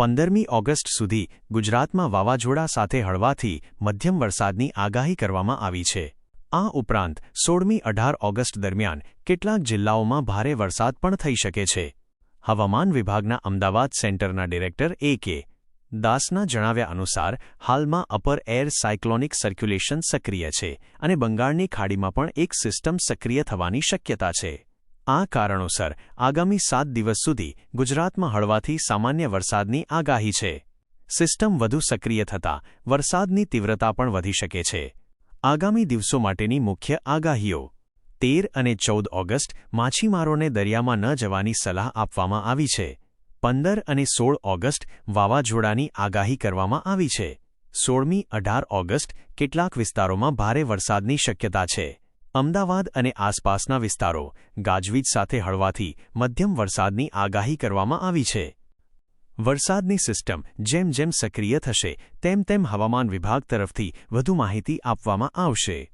પંદરમી ઓગસ્ટ સુધી ગુજરાતમાં વાવાઝોડા સાથે હળવાથી મધ્યમ વરસાદની આગાહી કરવામાં આવી છે. આ ઉપરાંત, સોળમી અઢાર ઓગસ્ટ દરમિયાન કેટલાક જિલ્લાઓમાં ભારે વરસાદ પણ થઈ શકે છે. હવામાન વિભાગના અમદાવાદ સેન્ટરના ડિરેક્ટર એ કે દાસના જણાવ્યા અનુસાર, હાલમાં અપર એર સાયક્લોનિક સર્ક્યુલેશન સક્રિય છે અને બંગાળની ખાડીમાં પણ એક સિસ્ટમ સક્રિય થવાની શક્યતા છે. આ કારણોસર આગામી સાત દિવસ સુધી ગુજરાતમાં હળવાથી સામાન્ય વરસાદની આગાહી છે. સિસ્ટમ વધુ સક્રિય થતાં વરસાદની તીવ્રતા પણ વધી શકે છે. આગામી દિવસો માટેની મુખ્ય આગાહીઓ. તેર અને ચૌદ ઓગસ્ટ માછીમારોને દરિયામાં ન જવાની સલાહ આપવામાં આવી છે. પંદર અને સોળ ઓગસ્ટ વાવાઝોડાની આગાહી કરવામાં આવી છે. સોળમી અઢાર ઓગસ્ટ કેટલાક વિસ્તારોમાં ભારે વરસાદની શક્યતા છે. અમદાવાદ અને આસપાસના વિસ્તારો ગાજવીજ સાથે હળવાથી મધ્યમ વરસાદની આગાહી કરવામાં આવી છે. વરસાદની સિસ્ટમ જેમ જેમ સક્રિય થશે, તેમ તેમ હવામાન વિભાગ તરફથી વધુ માહિતી આપવામાં આવશે.